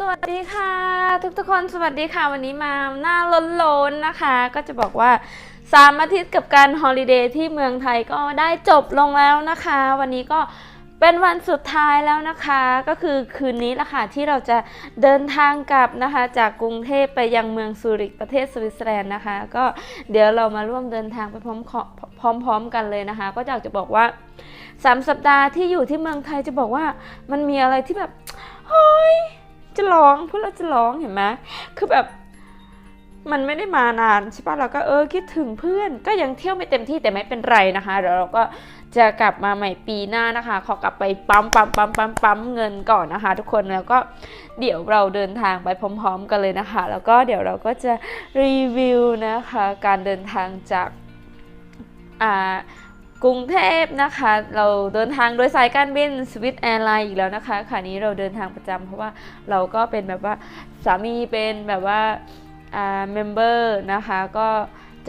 สวัสดีค่ะทุกทุกๆคนสวัสดีค่ะ วันนี้มาหน้าล้นๆนะคะ ก็จะบอกว่าสามอาทิตย์กับการฮอลิเดย์ที่เมืองไทยก็ได้จบลงแล้วนะคะ วันนี้ก็เป็นวันสุดท้ายแล้วนะคะ ก็คือคืนนี้ละค่ะที่เราจะเดินทางกลับนะคะ จากกรุงเทพไปยังเมืองซูริกประเทศสวิตเซอร์แลนด์นะคะ ก็เดี๋ยวเรามาร่วมเดินทางไปพร้อมพร้อมๆกันเลยนะคะ ก็อยากจะบอกว่าสามสัปดาห์ที่อยู่ที่เมืองไทยจะบอกว่ามันมีอะไรที่แบบเฮ้ย จะร้องพูดแล้วจะร้องเห็นไหมคือแบบมันไม่ได้มานานใช่ปะเราก็เออคิดถึงเพื่อน ก็ยังเที่ยวไม่เต็มที่แต่ไม่เป็นไรนะคะเดี๋ยวเราก็จะกลับมาใหม่ปีหน้านะคะ ขอกลับไปปั๊มปั๊มปั๊มปั๊มปั๊มเงินก่อนนะคะ ทุกคนแล้วก็เดี๋ยวเราเดินทางไปพร้อม ๆ กันเลยนะคะ แล้วก็เดี๋ยวเราก็จะรีวิวนะคะ การเดินทางจากอ่า กรุงเทพนะคะ เราเดินทางโดยสายการบินสวิตแอร์ไลน์อีกแล้วนะคะค่ะนี้เราเดินทางประจำเพราะว่าเราก็เป็นแบบว่าสามีเป็นแบบว่าอ่าเมมเบอร์นะคะก็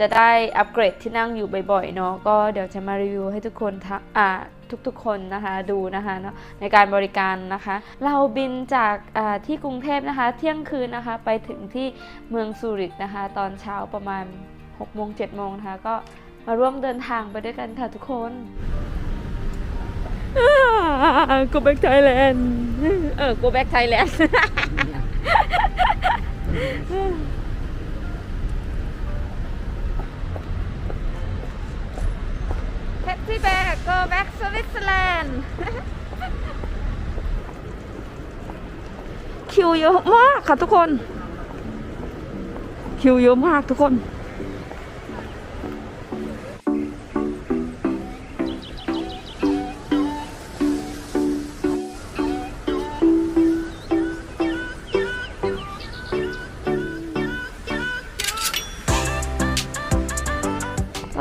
จะได้อัปเกรดที่นั่งอยู่บ่อยๆเนาะก็เดี๋ยวจะมารีวิวให้ทุกคนทอ่าทุกๆคนนะคะดูนะคะเนาะในการบริการนะคะ เราบินจากาที่กรุงเทพนะคะ เที่ยงคืนนะคะไปถึงที่เมืองซูริกนะคะ ตอนเช้าประมาณ6โมง7โมงนะคะก็ มาร่วมเดินทางไปด้วยกันค่ะทุกคน go back Thailand เออ go back Thailand เพชรที่แบก go back Switzerland คิวเยอะมากค่ะทุกคน คิวเยอะมากทุกคน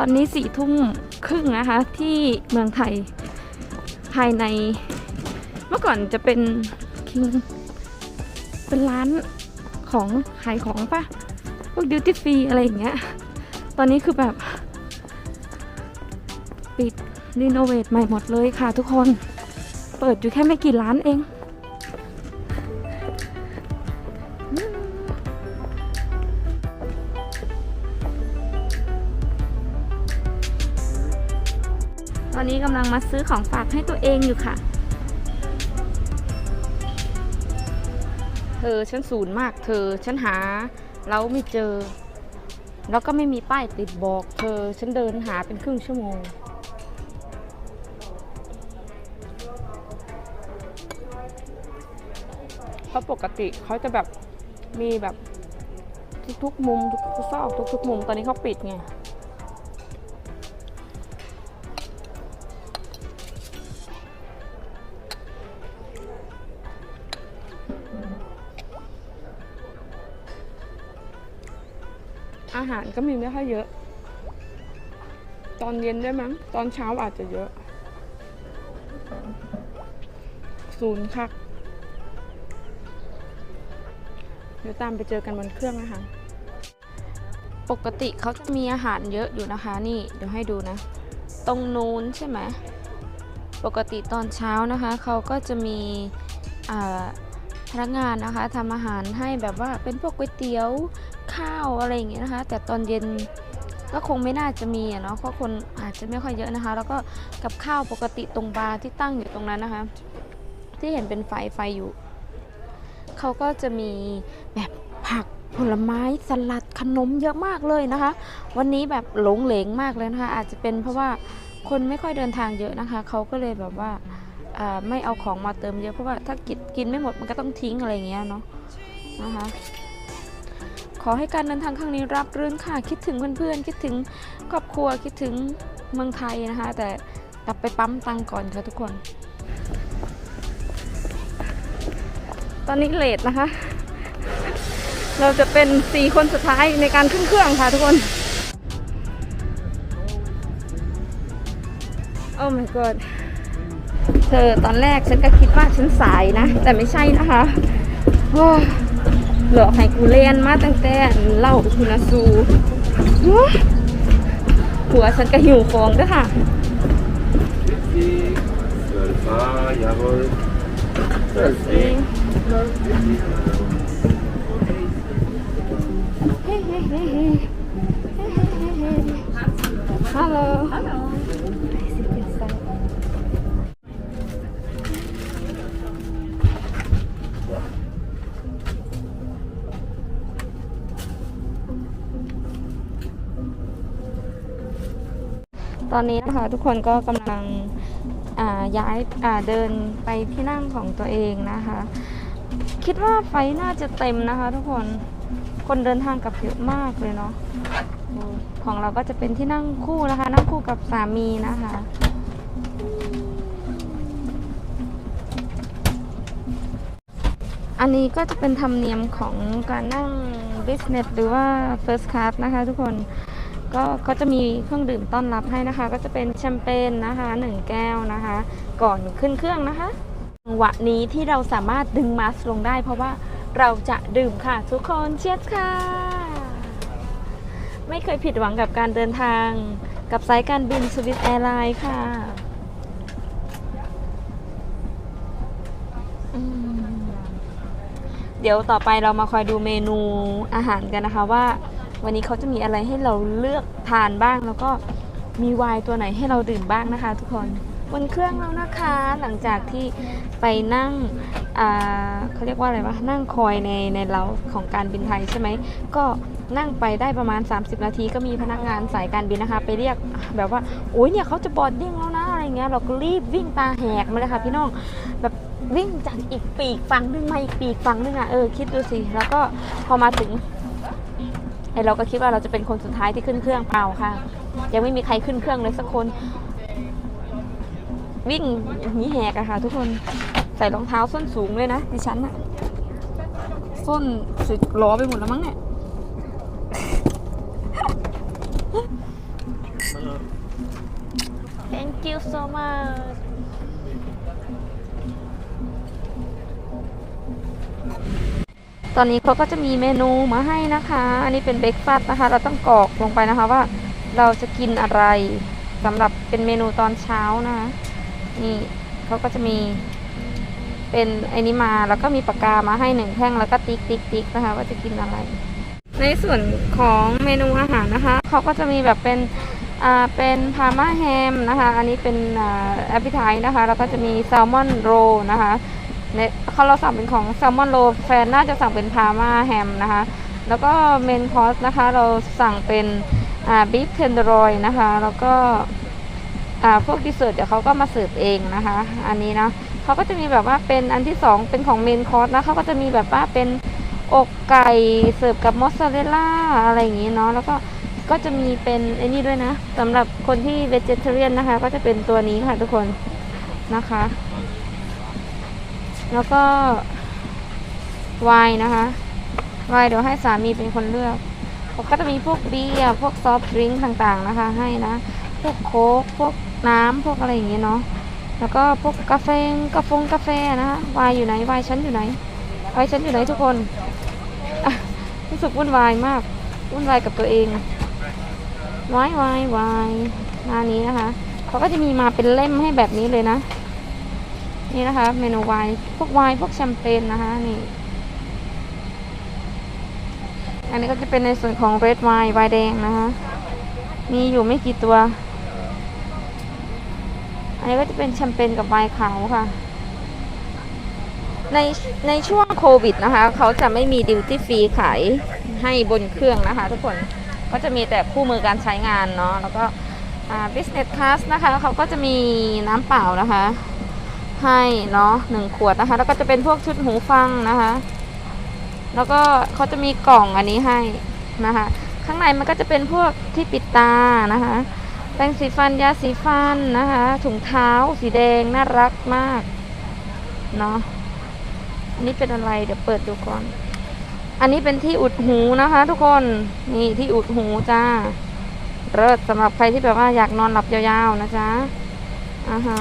อนนี้สี่ทุ่มครึ่งนะคะ ที่เมืองไทยภายใน เมื่อก่อนจะเป็นคิงเป็นร้านของขายของปะพวกดิวตี้ฟรีอะไรอย่างเงี้ย ตอนนี้คือแบบ ปิดรีโนเวทใหม่หมดเลยค่ะทุกคน เปิดอยู่แค่ไม่กี่ร้านเอง นนี้กำลังมาซื้อของฝากให้ตัวเองอยู่ค่ะ เธอฉันศูนมากเธอฉันหาแล้วไม่เจอ แล้วก็ไม่มีป้ายติดบอก เธอฉันเดินหาเป็นครึ่งชั่วโมง เพราะปกติเขาจะแบบมีแบบทุกๆมุมทุกซอกทุกๆมุมตอนนี้เขาปิดไง หารก็มีไม่ค่อยเยอะ ตอนเย็นได้มั้ง ตอนเช้าอาจจะเยอะ ศูนย์ค่ะเดี๋ยวตามไปเจอกันบนเครื่องนะคะ ปกติเขาจะมีอาหารเยอะอยู่นะคะ นี่เดี๋ยวให้ดูนะ ตรงนู้นใช่ไหม ปกติตอนเช้านะคะ เขาก็จะมีอ่า พนักงานนะคะทำอาหารให้แบบว่าเป็นพวกก๋วยเตี๋ยวข้าวอะไรอย่างเงี้ยนะคะ แต่ตอนเย็นก็คงไม่น่าจะมีเนาะเพราะคนอาจจะไม่ค่อยเยอะนะคะ แล้วก็กับข้าวปกติตรงบาร์ที่ตั้งอยู่ตรงนั้นนะคะ ที่เห็นเป็นไฟไฟอยู่เขาก็จะมีแบบผักผลไม้สลัดขนมเยอะมากเลยนะคะ วันนี้แบบหลงเหลงมากเลยนะคะ อาจจะเป็นเพราะว่าคนไม่ค่อยเดินทางเยอะนะคะเขาก็เลยแบบว่า ไม่เอาของมาเติมเยอะเพราะว่าถ้ากินกินไม่หมดมันก็ต้องทิ้งอะไรอย่างเงี้ยเนาะนะคะขอให้การเดินทางครั้งนี้รับรื่นค่ะคิดถึงเพื่อนๆ คิดถึงครอบครัวคิดถึงเมืองไทยนะคะ แต่กลับไปปั๊มตังก่อนค่ะทุกคน ตอนนี้เลทนะคะ เราจะเป็นสี่คนสุดท้ายในการขึ้นเครื่องค่ะทุกคนโอ้ my god เธอตอนแรกฉันก็คิดว่าฉันสายนะ แต่ไม่ใช่นะคะหลอกให้กูเล่นมาตั้งแต่เล่าคุณสูโอ้ยผัวฉันก็หิวของด้วยค่ะ 12, jawohl. 12. Hallo. Hallo. ตอนนี้นะคะทุกคนก็กำลังย้ายาเดินไปที่นั่งของตัวเองนะคะ คิดว่าไฟน่าจะเต็มนะคะ ทุกคนคนเดินทางกับเยอะมากเลยเนาะของเราก็จะเป็นที่นั่งคู่นะคะ นั่งคู่กับสามีนะคะอันนี้ก็จะเป็นธรรมเนียมของการนั่ง business หรือว่า first class นะคะทุกคน ก็ก็จะมีเครื่องดื่มต้อนรับให้นะคะ ก็จะเป็นแชมเปญนะคะหนึ่งแก้วนะคะ ก่อนขึ้นเครื่องนะคะจังหวะนี้ที่เราสามารถดึงมาสลงได้ เพราะว่าเราจะดื่มค่ะทุกคนเชียร์ค่ะ ไม่เคยผิดหวังกับการเดินทางกับสายการบินสวิสแอร์ไลน์ค่ะเดี๋ยวต่อไปเรามาคอยดูเมนูอาหารกันนะคะว่า วันนี้เขาจะมีอะไรให้เราเลือกทานบ้าง แล้วก็มีไวน์ตัวไหนให้เราดื่มบ้างนะคะ ทุกคนบนเครื่องแล้วนะคะหลังจากที่ไปนั่งเขาเรียกว่าอะไรวะนั่งคอยในในเราของการบินไทยใช่ไหมก็นั่งไปได้ประมาณ 30 นาทีก็มีพนักงานสายการบินนะคะ ไปเรียกแบบว่าโอ้ยเนี่ยเขาจะบอดดิ้งแล้วนะอะไรเงี้ยเราก็รีบวิ่งตาแหกมาเลยค่ะพี่น้องแบบวิ่งจากอีกปีกฝั่งนึงมาอีกปีกฝั่งนึงอะเออคิดดูสิแล้วก็พอมาถึง อเราก็คิดว่าเราจะเป็นคนสุดท้ายที่ขึ้นเครื่องเปล่าค่ะ ยังไม่มีใครขึ้นเครื่องเลยสักคน วิ่งนีแหกอะค่ะ ทุกคนใส่รองเท้าส้นสูงเลยนะดิฉันอะส้นสุดล้อไปหมดแล้วมั้งเนี่ย Thank you so much ตอนนี้เขาก็จะมีเมนูมาให้นะคะ อันนี้เป็นเบรกฟาสต์นะคะ เราต้องกรอกลงไปนะคะว่า เราจะกินอะไรสำหรับเป็นเมนูตอนเช้านะคะนี่เขาก็จะมีเป็นไอ้นี้มาแล้วก็มีปากกามาให้หนึ่งแท่งแล้วก็ติ๊กติ๊กติ๊กนะคะว่าจะกินอะไร ในส่วนของเมนูอาหารนะคะเขาก็จะมีแบบเป็นอ่าเป็นพาม่าแฮมนะคะ อันนี้เป็นอ่าแอปเปิลไทนะคะแล้วก็จะมีแซลมอนโรนะคะ เนี่ยเขาเราสั่งเป็นของแซลมอนโรแฟนน่าจะสั่งเป็นพาม่าแฮมนะคะ แล้วก็เมนคอร์สนะคะ เราสั่งเป็นอ่าบีฟเทนเดอรอยนะคะ แล้วก็อ่าพวกดิเซอร์เดี๋ยวเขาก็มาเสิร์ฟเองนะคะ อันนี้นะเขาก็จะมีแบบว่าเป็นอันที่สองเป็นของเมนคอร์สนะเขาก็จะมีแบบว่าเป็นอกไก่เสิร์ฟกับมอสซาเรลล่าอะไรอย่างนี้เนาะแล้วก็ก็จะมีเป็นไอ้นี่ด้วยนะสำหรับคนที่เวจเทเรียนนะคะ ก็จะเป็นตัวนี้ค่ะทุกคนนะคะ แล้วก็ไวน์นะคะไวน์เดี๋ยวให้สามีเป็นคนเลือกก็จะมีพวกเบียร์พวกซอฟต์ดริงก์ต่างๆนะคะ ให้นะ พวกโค้กพวกน้ำพวกอะไรอย่างเงี้ยเนาะแล้วก็พวกกาแฟกาแฟกาแฟนะคะไวน์อยู่ไหนไวน์ชั้นอยู่ไหนไว้ฉันอยู่ไหนทุกคนรู้สึกวุ่นวายมากวุ่นวายกับตัวเองวายวายวายหน้านี้นะคะเขาก็จะมีมาเป็นเล่มให้แบบนี้เลยนะ นี่นะคะ เมนูไวน์พวกไวน์พวกแชมเปญนะคะนี่อันนี้ก็จะเป็นในส่วนของเรดไวน์ไวน์แดงนะคะมีอยู่ไม่กี่ตัว อันนี้ก็จะเป็นแชมเปญกับไวน์ขาวค่ะ ในในช่วงโควิดนะคะ เขาจะไม่มีดิวตี้ฟรีขายให้บนเครื่องนะคะ ทุกคนก็จะมีแต่คู่มือการใช้งานเนาะแล้วก็อ่า business class นะคะ เขาก็จะมีน้ำเปล่านะคะ ให้เนาะหนึ่งขวดนะคะ แล้วก็จะเป็นพวกชุดหูฟังนะคะ แล้วก็เขาจะมีกล่องอันนี้ให้นะคะ ข้างในมันก็จะเป็นพวกที่ปิดตานะคะแปรงสีฟันยาสีฟันนะคะถุงเท้าสีแดงน่ารักมากเนาะอันนี้เป็นอะไรเดี๋ยวเปิดดูก่อน อันนี้เป็นที่อุดหูนะคะ ทุกคนนี่ที่อุดหูจ้าเลิศสำหรับใครที่แบบว่าอยากนอนหลับยาวๆนะจ๊ะอ่าฮะ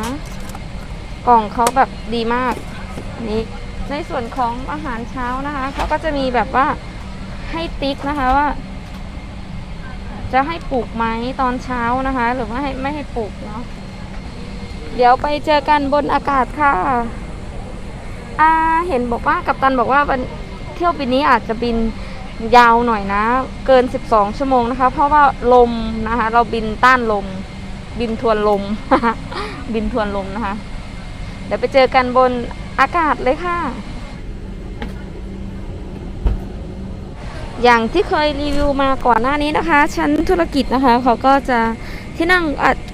กล่องเขาแบบดีมากนี่ในส่วนของอาหารเช้านะคะเขาก็จะมีแบบว่าให้ติ๊กนะคะว่า จะให้ปลูกไหมตอนเช้านะคะ หรือว่าให้ไม่ให้ปลูกเนาะเดี๋ยวไปเจอกันบนอากาศค่ะอ่าเห็นบอกว่ากัปตันบอกว่าวันเที่ยวบินนี้อาจจะบินยาวหน่อยนะ เกิน 12 ชั่วโมงนะคะ เพราะว่าลมนะคะ เราบินต้านลม บินทวนลม บินทวนลมนะคะ เดี๋ยวไปเจอกันบนอากาศเลยค่ะ อย่างที่เคยรีวิวมาก่อนหน้านี้นะคะ ชั้นธุรกิจนะคะ เขาก็จะที่นั่ง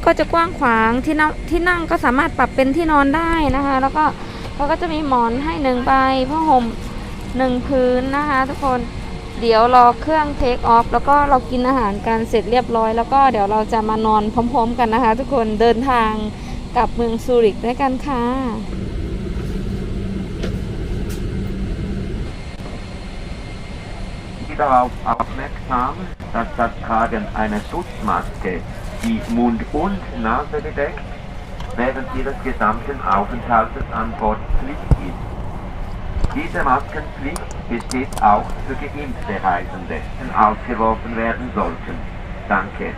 ก็จะกว้างขวางที่นั่งที่นั่งก็สามารถปรับเป็นที่นอนได้นะคะ แล้วก็เขาก็จะมีหมอนให้หนึ่งใบผ้าห่มหนึ่งพื้นนะคะ ทุกคนเดี๋ยวรอเครื่องเทคออฟแล้วก็เรากินอาหารกันเสร็จเรียบร้อย แล้วก็เดี๋ยวเราจะมานอนพร้อม ๆ กันนะคะ ทุกคนเดินทาง กลับเมืองซูริกด้วยกันค่ะ Sie darauf aufmerksam, dass das Tragen einer Schutzmaske die Mund und Nase bedeckt, während ihres gesamten Aufenthaltes an Bord Pflicht ist. Diese Maskenpflicht besteht auch für geimpfte Reisende, die ausgeworfen werden sollten. Danke.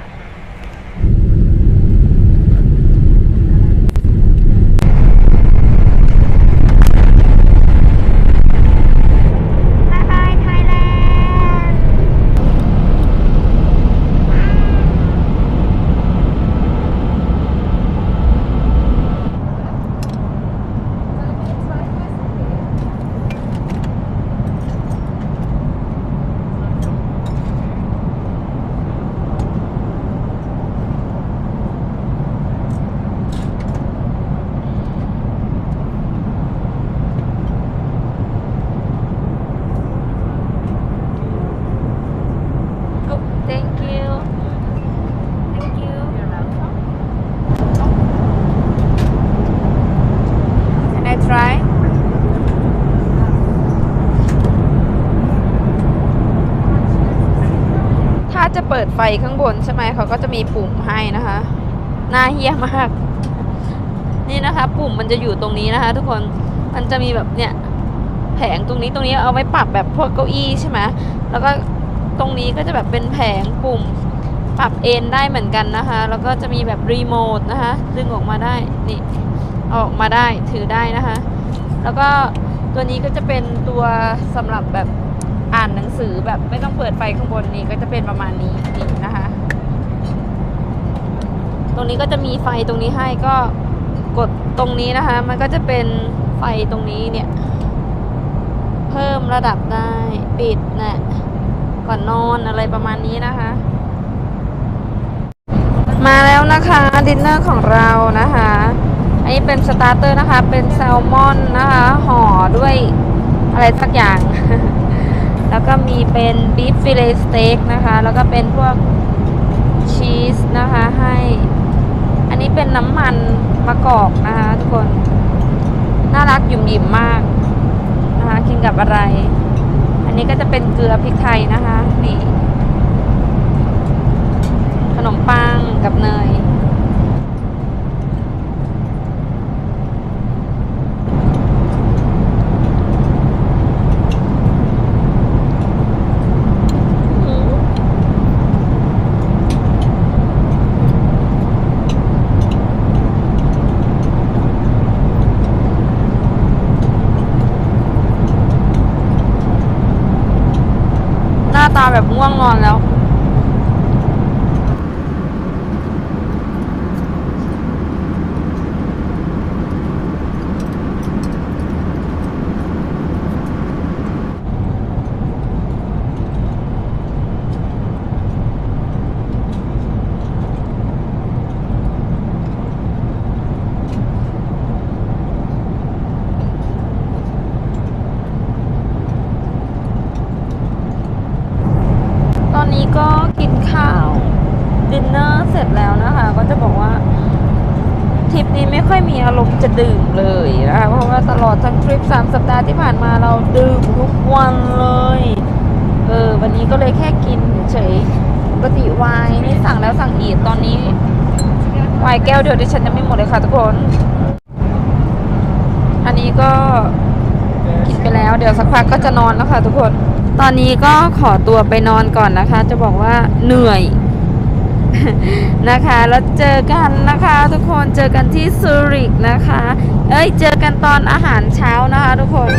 จะเปิดไฟข้างบนใช่ไหมเขาก็จะมีปุ่มให้นะคะน่าเฮี้ยมาก นี่นะคะ ปุ่มมันจะอยู่ตรงนี้นะคะ ทุกคนมันจะมีแบบเนี่ยแผงตรงนี้ตรงนี้เอาไว้ปรับแบบพวกเก้าอี้ใช่ไหมแล้วก็ตรงนี้ก็จะแบบเป็นแผงปุ่มปรับเอนได้เหมือนกันนะคะ แล้วก็จะมีแบบรีโมทนะคะ ดึงออกมาได้ นี่ ออกมาได้ ถือได้นะคะ แล้วก็ตัวนี้ก็จะเป็นตัวสำหรับแบบานหนังสือแบบไม่ต้องเปิดไฟข้างบนนี้ก็จะเป็นประมาณนี้นี่นะคะ ตรงนี้ก็จะมีไฟตรงนี้ให้ก็กดตรงนี้นะคะ มันก็จะเป็นไฟตรงนี้เนี่ย เพิ่มระดับได้ปิดนะก่อนนอนอะไรประมาณนี้นะคะ มาแล้วนะคะดินเนอร์ของเรานะคะ อันนี้เป็นสตาร์เตอร์นะคะ เป็นแซลมอนนะคะห่อด้วยอะไรสักอย่าง แล้วก็มีเป็นบีฟฟิเลสเต็กนะคะ แล้วก็เป็นพวกชีสนะคะให้ อันนี้เป็นน้ำมันมะกอกนะคะทุกคน น่ารักหยุ่มหยิมมากนะคะกินกับอะไร อันนี้ก็จะเป็นเกลือพริกไทยนะคะ นี่ ขนมปังกับเนย หน้าตา แบบง่วงนอนแล้ว ตอนนี้ก็กินข้าวดินเนอร์เสร็จแล้วนะคะ ก็จะบอกว่าทริปนี้ไม่ค่อยมีอารมณ์ จะดื่มเลยนะคะเพราะว่าตลอดทั้งทริปสามสัปดาห์ที่ผ่านมาเราดื่มทุกวันเลยเออวันนี้ก็เลยแค่กินเฉยปกติวน์นี่สั่งแล้วสั่งอีกตอนนี้ไวน์แก้วเดียวดิฉันยังไม่หมดเลยค่ะทุกคน อันนี้ก็กินไปแล้ว เดี๋ยวสักพักก็จะนอนแล้วค่ะทุกคน ตอนนี้ก็ขอตัวไปนอนก่อนนะคะ จะบอกว่าเหนื่อย นะคะ แล้วเจอกันนะคะ ทุกคนเจอกันที่ซูริกนะคะ เอ้ยเจอกันตอนอาหารเช้านะคะ ทุกคน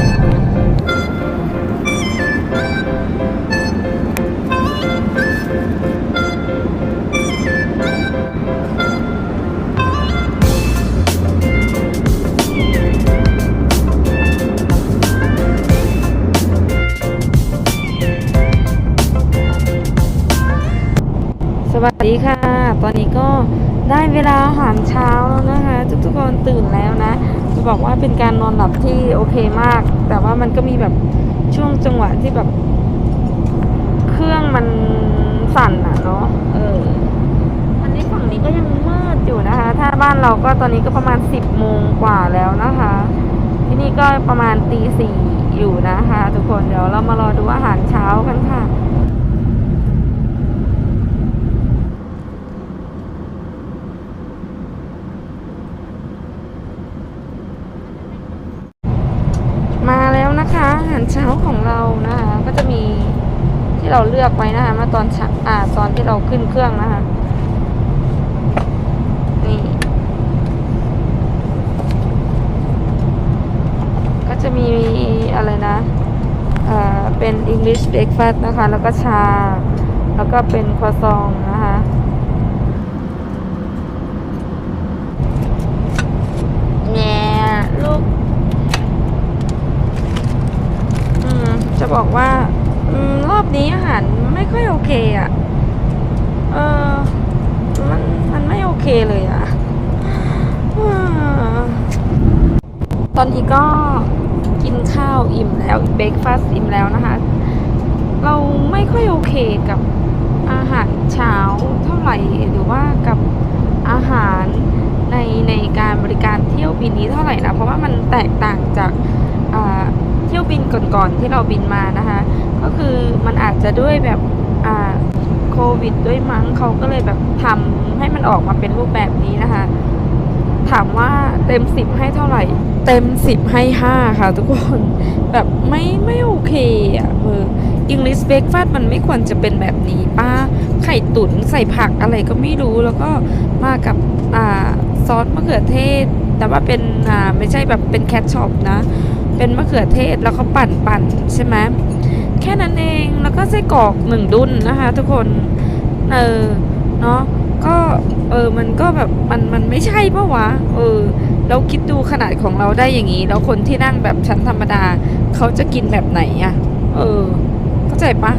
เวลาอาหารเช้าแล้วนะคะทุกๆคนตื่นแล้วนะ จะบอกว่าเป็นการนอนหลับที่โอเคมาก แต่ว่ามันก็มีแบบช่วงจังหวะที่แบบ เครื่องมันสั่นอะเนาะเอออันนี้ฝั่งนี้ก็ยังมืดอยู่นะคะ ถ้าบ้านเราก็ตอนนี้ก็ประมาณสิบโมงกว่าแล้วนะคะ ที่นี่ก็ประมาณตีสี่อยู่นะคะ ทุกคนเดี๋ยวเรามารอดูอาหารเช้ากันค่ะ มาแล้วนะคะอาหารเช้าของเรานะคะ ก็จะมี ที่เราเลือกไว้นะคะเมื่อตอนช้าอ่าตอนที่เราขึ้นเครื่องนะคะนี่ก็จะมีอะไรนะเอ่อเป็น English breakfast นะคะ แล้วก็ชา แล้วก็เป็นครัวซองนะคะเนี่ลูกอืมจะบอกว่า รอบนี้อาหารไม่ค่อยโอเคอะ่ะ เออมันมันไม่โอเคเลยอะ่ะอ่าตอนนี้ก็กินข้าวอิ่มแล้วเบรกฟาสต์อิ่มแล้วนะคะ เราไม่ค่อยโอเคกับอาหารเช้าเท่าไหร่หรือว่ากับอาหารในในการบริการเที่ยวบินนี้เท่าไหร่นะ เพราะว่ามันแตกต่างจากอ่า เที่ยว บินก่อนๆที่เราบินมานะคะ ก็คือมันอาจจะด้วยแบบอ่าโควิดด้วยมั้งเขาก็เลยแบบทำให้มันออกมาเป็นรูปแบบนี้นะคะ ถามว่าเต็มสิบให้เท่าไหร่ เต็มสิบให้ห้าค่ะทุกคนแบบไม่ไม่โอเคอะเออ English breakfast มันไม่ควรจะเป็นแบบนี้ป้าไข่ตุ๋นใส่ผักอะไรก็ไม่รู้แล้วก็มากับอ่าซอสมะเขือเทศ แต่ว่าเป็นอ่าไม่ใช่แบบเป็นแคชช็อปนะ เป็นมะเขือเทศแล้วเขาปั่นปั่นใช่ไหมแค่นั้นเองแล้วก็ไส้กรอกหนึ่งดุนนะคะ ทุกคนเออเนาะก็เออมันก็แบบมันมันไม่ใช่ปะวะเออเราคิดดูขนาดของเราได้อย่างนี้ แล้วคนที่นั่งแบบชั้นธรรมดา เขาจะกินแบบไหนอะเออ เข้าใจปะ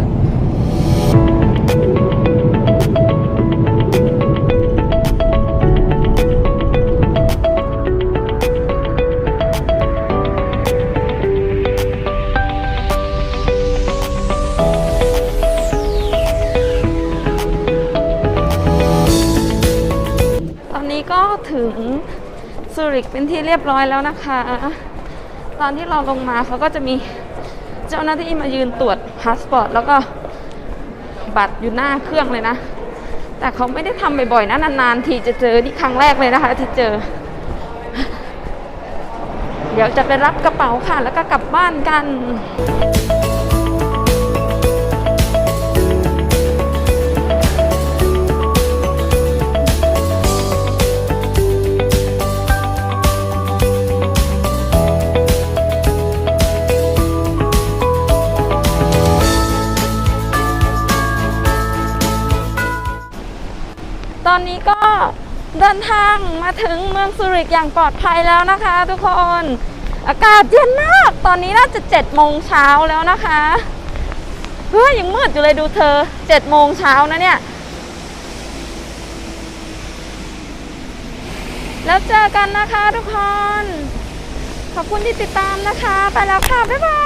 ถึงซูริกเป็นที่เรียบร้อยแล้วนะคะ ตอนที่เราลงมาเขาก็จะมีเจ้าหน้าที่มายืนตรวจพาสปอร์ตแล้วก็บัตรอยู่หน้าเครื่องเลยนะ แต่เขาไม่ได้ทำบ่อยๆนะนานๆทีจะเจอนี่ครั้งแรกเลยนะคะ ที่เจอ เดี๋ยวจะไปรับกระเป๋าค่ะ แล้วก็กลับบ้านกัน มาถึงเมืองซูริกอย่างปลอดภัยแล้วนะคะ ทุกคน อากาศเย็นมาก ตอนนี้น่าจะเจ็ดโมงเช้าแล้วนะคะเฮ้ยยังมืดอยู่เลยดูเธอเจ็ดโมงเช้านะเนี่ย แล้วเจอกันนะคะทุกคน ขอบคุณที่ติดตามนะคะ ไปแล้วค่ะ บ๊ายบาย